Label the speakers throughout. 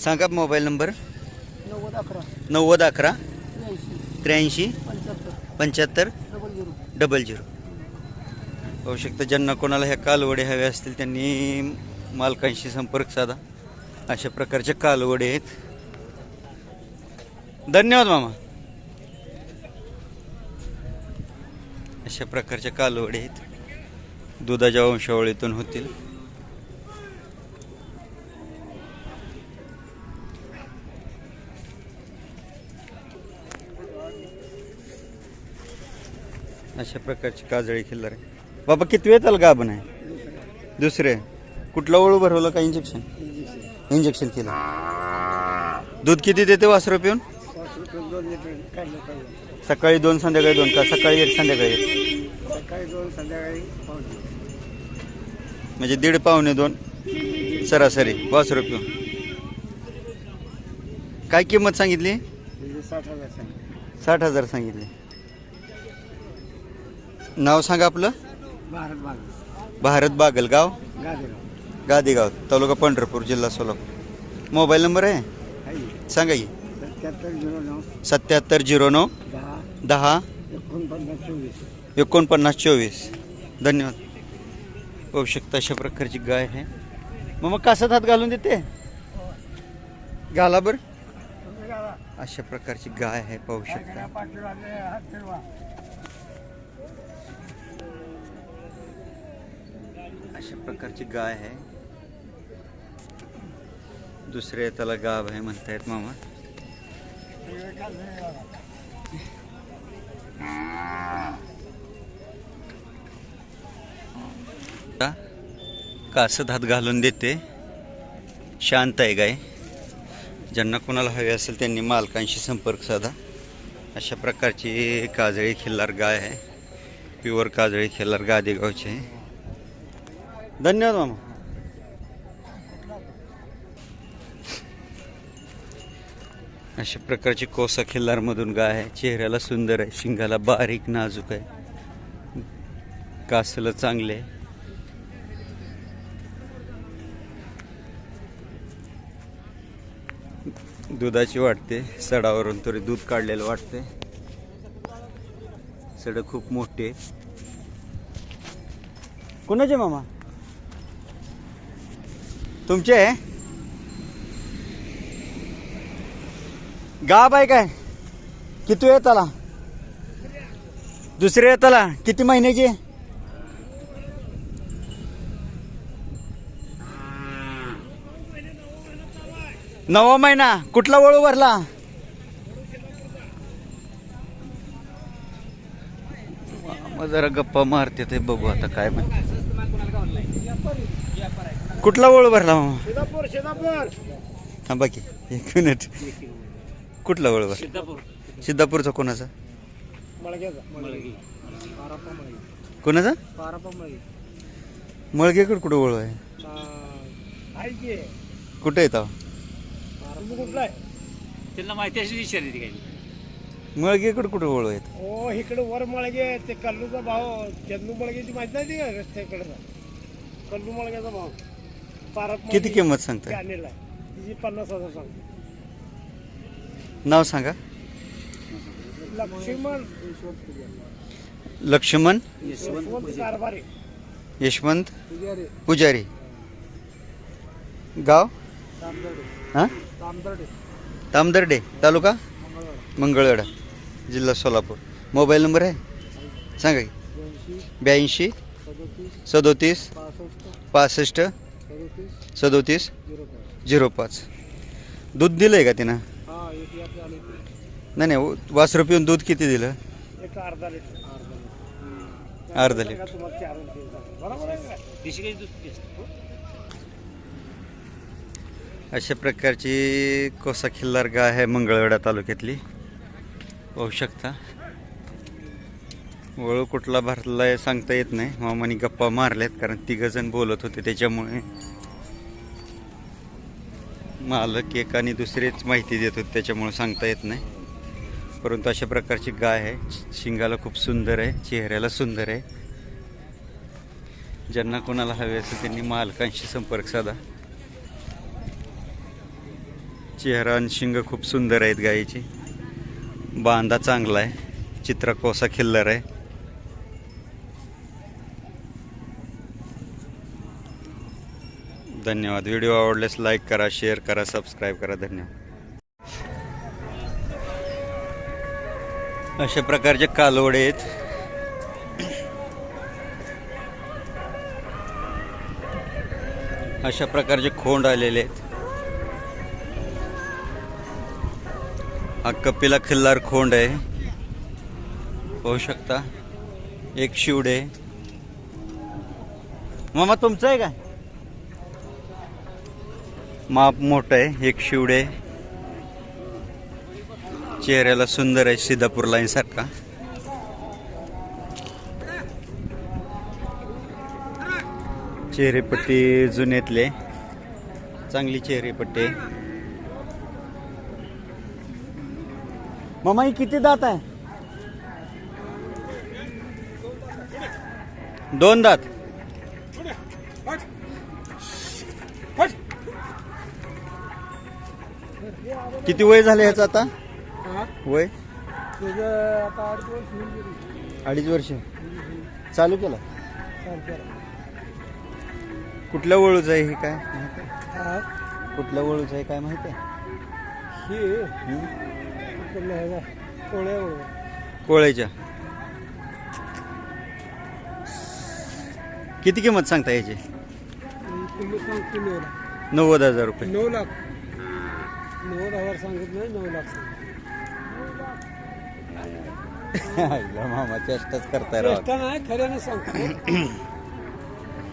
Speaker 1: सांगा mobile number.
Speaker 2: नव्वद अकरा.
Speaker 1: नव्वद अकरा.
Speaker 2: त्र्याऐंशी. पंच्याहत्तर. Double zero.
Speaker 1: Double zero. होऊ शकतं ज्यांना कोणाला ह्या कालवडे हवे असतील त्यांनी मालकांशी संपर्क साधा. अशा प्रकारचे कालवडे आहेत. धन्यवाद मामा. अशा प्रकारचे कालवडे आहेत. दुधाच्या वंशावळीतून होतील. अशा प्रकारची काजळी खिल्लार आहे. बाबा किती वेळ त्याला गाभण आहे? दुसरे. कुठलं ओळू भरवलं का इंजेक्शन इंजेक्शन केलं. दूध किती देते वासरं पिऊन? सकाळी दोन संध्याकाळी दोन का? सकाळी एक संध्याकाळी एक?
Speaker 2: सकाळी दोन संध्याकाळी
Speaker 1: म्हणजे दीड पावणे दोन. सरासरी. वासरं पिऊन. काय किंमत सांगितली?
Speaker 2: साठ हजार
Speaker 1: सांगितली. नाव सांगा आपलं?
Speaker 2: भारत बाग
Speaker 1: भारत बागलगाव?
Speaker 2: गादेगाव.
Speaker 1: गादेगाव तालुका पंढरपूर जिल्हा सोलापूर. मोबाईल नंबर आहे? सांगा की.
Speaker 2: सत्याहत्तर झिरो नऊ.
Speaker 1: सत्याहत्तर झिरो नऊ
Speaker 2: दहा.
Speaker 1: दहा.
Speaker 2: एकोणपन्नास चोवीस.
Speaker 1: एकोणपन्नास चोवीस. धन्यवाद. पाहू शकता अशा प्रकारची गाय आहे. मग मग कासात हात घालून देते. घाला बर. अशा प्रकारची गाय आहे पाहू शकता. अशा प्रकारची गाय आहे. दुसऱ्या त्याला गाव आहे म्हणतायत मामा. कासत हात घालून देते. शांत आहे गाय. ज्यांना कोणाला हवी असेल त्यांनी मालकांशी संपर्क साधा. अशा प्रकारची काजळी खिल्लार गाय आहे. प्युअर काजळी खिल्लार गादेगावची आहे. धन्यवाद मामा. अशा प्रकारची कोसा खिल्लारमधून गाय आहे चेहऱ्याला सुंदर आहे शिंगाला बारीक नाजूक आहे. कासलं चांगले आहे. दुधाची वाटते सडावरून तरी दूध काढलेलं वाटते. सड खूप मोठी आहे. कोणाचे मामा? तुमचे? आहे गाब आहे काय? किती येताला दुसरे येताला किती महिन्याची? नवा महिना. कुठला वळू भरला? मग जरा गप्पा मारते ते बघू आता काय माहिती कुठला वळू भरला मामा?
Speaker 2: शेतापूर शेतापूर
Speaker 1: थांबा की एक मिनिट. कुठला वळू भरला?
Speaker 2: सिद्धापूर.
Speaker 1: सिद्धापूरचा कोणाचा? कोणाचा? मळगेकडे कुठं वळू आहे?
Speaker 2: आहे की.
Speaker 1: कुठे येतो
Speaker 2: कुठला आहे?
Speaker 3: त्यांना माहिती अशी विचारली ती काही
Speaker 1: मळगेकडे कुठं वळू आहेत
Speaker 2: हो इकडे वर मळगे ते कल्लूचा भाव चंदू मळग्याची माहिती नाही का रस्त्याकडचा कल्लू मळग्याचा भाव.
Speaker 1: किती किंमत सांगताय?
Speaker 2: आणलेला आहे तिची पन्नास हजार सांगतो.
Speaker 1: नाव सांगा.
Speaker 2: लक्ष्मण.
Speaker 1: लक्ष्मण.
Speaker 2: यशवंत कारभारी.
Speaker 1: यशवंत
Speaker 2: पुजारी.
Speaker 1: पुजारी. गाव?
Speaker 2: तामदर्डे.
Speaker 1: हां?
Speaker 2: तामदर्डे.
Speaker 1: तामदर्डे तालुका? मंगळवेढा. जिल्हा सोलापूर. मोबाईल नंबर आहे? सांगा की.
Speaker 2: ब्याऐंशी सदोतीस पासष्ट सदोतीस? झिरो पाच.
Speaker 1: दूध दिलं आहे का तिनं? नाही नाही वासरं पिऊन दूध किती दिलं?
Speaker 2: अर्धा लिटर.
Speaker 1: अशा प्रकारची कोसा खिल्लार गाय आहे मंगळवेढा तालुक्यातली. पाहू शकता. वळू कुठला भरला आहे सांगता येत नाही. मामानी गप्पा मारल्यात कारण तिघजण बोलत होते त्याच्यामुळे. मालक एक आणि दुसरेच माहिती देत होते त्याच्यामुळे सांगता येत नाही. परंतु अशा प्रकारची गाय आहे शिंगाला खूप सुंदर आहे चेहऱ्याला सुंदर आहे. ज्यांना कोणाला हवे असेल त्यांनी मालकांशी संपर्क साधा. चेहरा आणि शिंग खूप सुंदर आहेत गायीची. बांधा चांगला आहे. चित्रा कोसा खिल्लर आहे. धन्यवाद. व्हिडिओ आवडल्यास लाईक करा शेअर करा सबस्क्राईब करा. धन्यवाद. अशा प्रकारचे कालवडे आहेत. अशा प्रकारचे खोंड आलेले आहेत. हा कपिला खिल्लार खोंड आहे. पाहू शकता. एक शिवडे. मामा तुमचं आहे का? माप मोठं आहे एक शिवडे. चेहऱ्याला सुंदर आहे सिद्धापूर लाईन सारखा. चेहरेपट्टी जुन्यातले चांगली चेहरेपट्टी. आहे. मामा ही किती दात आहे? दोन दात. किती वय झाले ह्याचं आता? वय. अडीच वर्ष चालू केलं. कुठल्या वळूच आहे हे काय माहिती?
Speaker 2: हा,
Speaker 1: कुठल्या वळूच आहे काय माहिती आहे. कोळ्याच्या. किती किंमत सांगता याची? नव्वद हजार रुपये.
Speaker 2: नऊ लाख. नव्वद हजार सांगत नाही नऊ लाख सांगत.
Speaker 1: आईला मामा चेष्टाच करताय राव.
Speaker 2: चेष्टा नाही खऱ्याने सांगतो.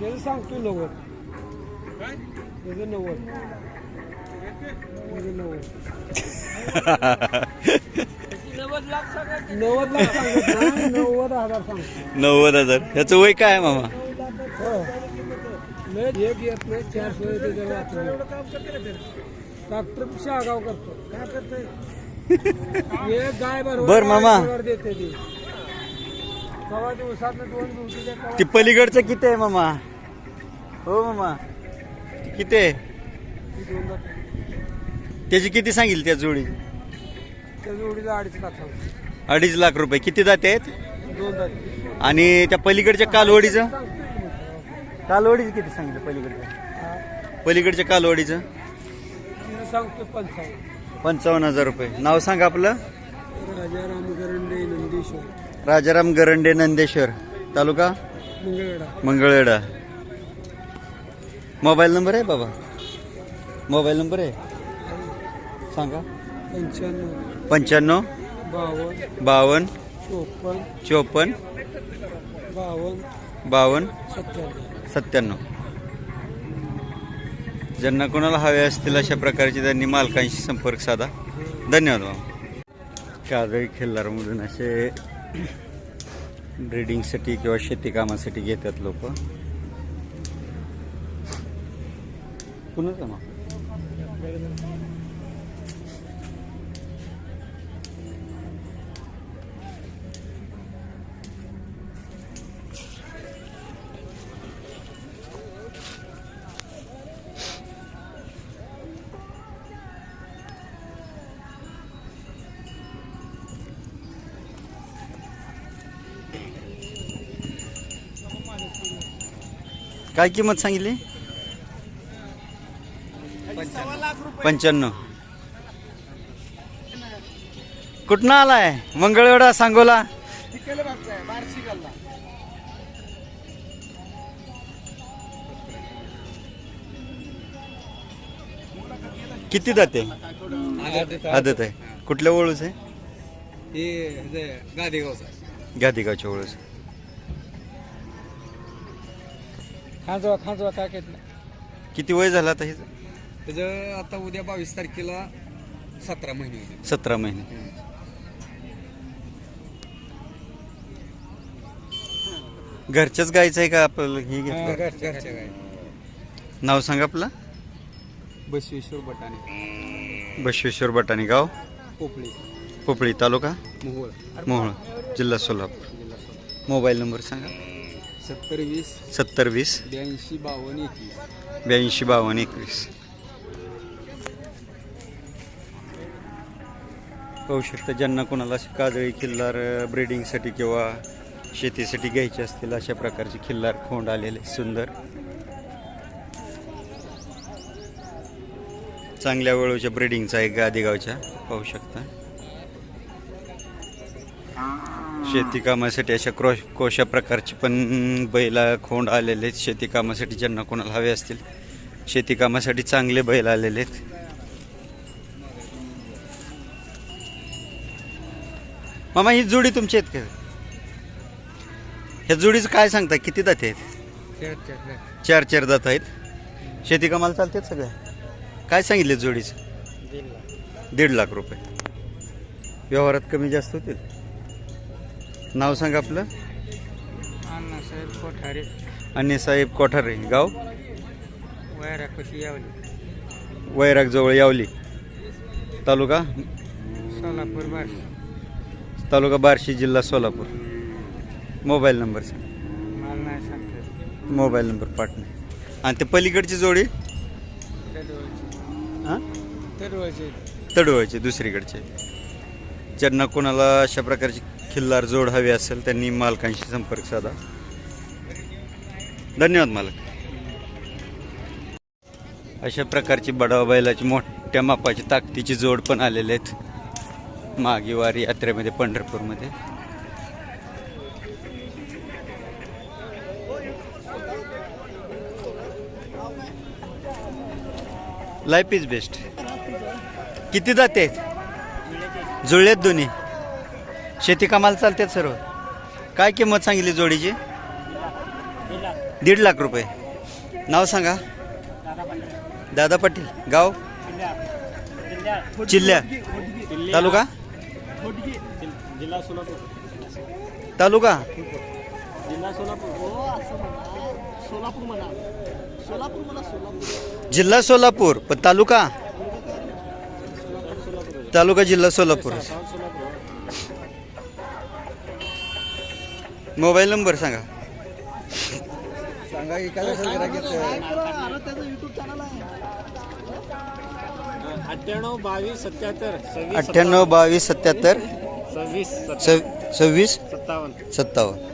Speaker 2: त्याचं सांगतो नव्वद. त्याचं नव्वद. त्याचं नव्वद. नव्वद लाख सांगत नाही नव्वद हजार सांगतो.
Speaker 1: नव्वद हजार. ह्याचं वय काय आहे मामा?
Speaker 2: हो. लय एक येत नाही चार सोय त्याच्यावर वाचलं. डॉक्टर आगाव करतो काय करतोय एक गाय बरोबर
Speaker 1: बर, मामा.
Speaker 2: देते ती कवा दिवसात दोन दिवशी
Speaker 1: ती पलीकडचं किती आहे मामा? हो मामा. ती किती आहे? त्याची किती सांगेल त्या जोडी?
Speaker 2: त्या जोडीला अडीच लाख सांगतो
Speaker 1: अडीच लाख रुपये. किती जाते आहेत?
Speaker 2: दोन जाती
Speaker 1: आणि त्या पलीकडच्या कालवडीचं? कालवडीचं किती सांगितलं पलीकडच्या
Speaker 2: हा.
Speaker 1: पलीकडच्या कालवडीचं?
Speaker 2: तिथं सांगतो पंचावन्न.
Speaker 1: पंचावन्न हजार रुपये. नाव सांगा आपलं.
Speaker 2: राजाराम गरंडे नंदीश्वर.
Speaker 1: राजाराम गरंडे नंदेश्वर. तालुका?
Speaker 2: मंगळवेढा.
Speaker 1: मंगळवेढा. मोबाईल नंबर आहे बाबा? मोबाईल नंबर आहे? सांगा.
Speaker 2: पंच्याण्णव.
Speaker 1: पंच्याण्णव.
Speaker 2: बावन्न.
Speaker 1: बावन्न.
Speaker 2: चोपन्न.
Speaker 1: चोपन्न.
Speaker 2: बावन्न.
Speaker 1: बावन्न.
Speaker 2: सत्त्याण्णव.
Speaker 1: सत्त्याण्णव. ज्यांना कोणाला हवे असतील अशा प्रकारचे त्यांनी मालकांशी संपर्क साधा. धन्यवाद बाबा काजळी खिल्लारमधून असे ब्रिडिंगसाठी किंवा शेती कामासाठी घेतात लोक. कुणाचं काय किंमत सांगितली? पंच्याण्णव. कुठनं आलाय? मंगळवेढा सांगोला? किती जाते आदत आहे. कुठल्या ओळूच आहे?
Speaker 2: गादेगावचा
Speaker 1: गादिगावच्या ओळूच.
Speaker 2: खांजवा खांजवा काय नाही.
Speaker 1: किती वय झालं आता हे?
Speaker 2: त्याचं आता उद्या बावीस तारखेला सतरा महिने होते
Speaker 1: सतरा महिने. घरच्याच गायचं आहे का आपल्याला हे घेतलं?
Speaker 2: घरच्या गाय
Speaker 1: नाव सांगा आपलं?
Speaker 2: बसवेश्वर बटाणे.
Speaker 1: बसवेश्वर बटाणी गाव?
Speaker 2: पोपळी.
Speaker 1: पोपळी तालुका?
Speaker 2: मोहोळ.
Speaker 1: मोहोळ. जिल्हा सोलापूर. मोबाईल नंबर सांगा.
Speaker 2: सत्तर वीस.
Speaker 1: सत्तर वीस.
Speaker 2: ब्याऐंशी बावन्न एकवीस.
Speaker 1: ब्याऐंशी बावन्न एकवीस. पाहू शकता ज्यांना कोणाला अशी काजळी खिल्लार ब्रिडिंगसाठी किंवा शेतीसाठी घ्यायचे असतील अशा प्रकारचे खिल्लार खोंड आलेले सुंदर. चांगल्या वळूच्या ब्रिडिंगचा आहे गादेगावच्या पाहू शकता. शेती कामासाठी अशा क्रोश कोशा प्रकारचे पण बैला खोंड आलेले आहेत. शेती कामासाठी ज्यांना कोणाला हवे असतील शेती कामासाठी चांगले बैल आलेले आहेत. मामा ही जोडी तुमची आहेत का? ह्या जोडीचं काय सांगता किती दाते आहेत? चार चार दात. आहेत. शेती कामाला चालतात सगळ्या काय सांगितले जोडीचं? दीड लाख रुपये. व्यवहारात कमी जास्त होतील? नाव सांगा आपलं?
Speaker 2: अण्णासाहेब कोठारे.
Speaker 1: अन्य साहेब कोठारे गाव?
Speaker 2: वैरा कशी यावली.
Speaker 1: वैराग जवळ यावली. तालुका?
Speaker 2: सोलापूर बार
Speaker 1: तालुका बार्शी जिल्हा सोलापूर. मोबाईल नंबर सांग. मोबाईल नंबर पाठणे आणि ते पलीकडची जोडी?
Speaker 2: तरुळचे
Speaker 1: तडवळचे. दुसरीकडचे. ज्यांना कोणाला अशा प्रकारची खिल्लार जोड हवी असेल त्यांनी मालकांशी संपर्क साधा. धन्यवाद मालक. अशा प्रकारची बडावा बैलाची मोठ्या मापाची ताकदीची जोड पण आलेले आहेत. मागीवारी यात्रेमध्ये पंढरपूरमध्ये. लाईफ इज बेस्ट किती जाते जुळलेत दोन्ही? शेती कामाला चालतात सर्व. काय किंमत सांगितली जोडीची? दीड लाख रुपये. नाव सांगा. दादा पाटील. गाव? चिल्ल्या. तालुका? तालुका?
Speaker 3: जिल्हा सोलापूर.
Speaker 1: पण तालुका? तालुका जिल्हा सोलापूर. मोबाईल नंबर सांगा.
Speaker 3: अठ्ठ्याण्णव बावीस सत्याहत्तर सव्वीस
Speaker 1: अठ्ठ्याण्णव बावीस सत्याहत्तर?
Speaker 3: सव्वीस
Speaker 1: सव- सव्वीस?
Speaker 3: सत्तावन्न.
Speaker 1: सत्तावन्न.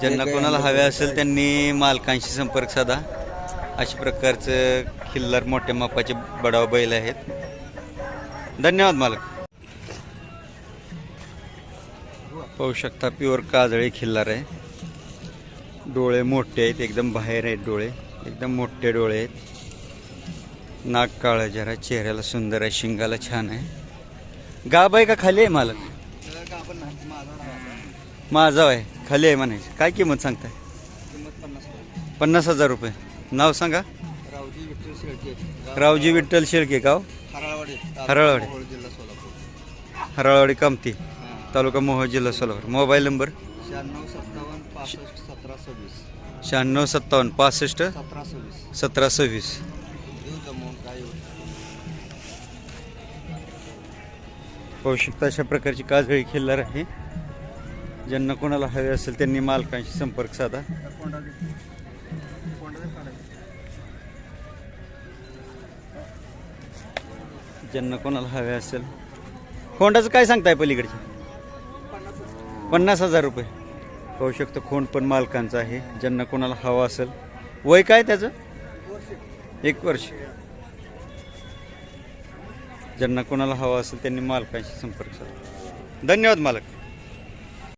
Speaker 1: ज्यांना कोणाला हवे असेल त्यांनी मालकांशी संपर्क साधा. अशा प्रकारचं खिल्लार मोठ्या मापाचे बडाव बैल आहेत. धन्यवाद मालक. पाहू शकता प्युअर काजळी खिल्लार आहे. डोळे मोठे आहेत एकदम बाहेर आहेत डोळे. एकदम मोठे डोळे आहेत. नाक काळं जरा चेहऱ्याला सुंदर आहे शिंगाला छान आहे. गाब आहे का? खाली आहे मालक? माझा आहे खाली आहे म्हणायचं. काय किंमत सांगताय? पन्नास हजार रुपये. नाव सांगा. रावजी विठ्ठल शेळके गाव हरळवाडी. हरळवाडी कामती. तालुका मोहोळ जिल्हा सोलापूर. Mobile number?
Speaker 4: शहाण्णव सत्तावन्न पासष्ट सतरा सव्वीस.
Speaker 1: शहाण्णव सत्तावन्न पासष्ट
Speaker 4: सतरा सव्वीस.
Speaker 1: सतरा सव्वीस. शकता अशा प्रकारची काजळी खिल्लार आहे. ज्यांना कोणाला हवे असेल त्यांनी मालकांशी संपर्क साधा. ज्यांना कोणाला हवे असेल. खोंडाचं काय सांगताय पलीकडचे? पन्नास हजार रुपये. पाहू शकतो खोंड पण मालकांचा आहे. ज्यांना कोणाला हवा असेल. वय काय त्याचं? एक वर्ष. ज्यांना कोणाला हवा असेल त्यांनी मालकांशी संपर्क साधा. धन्यवाद मालक.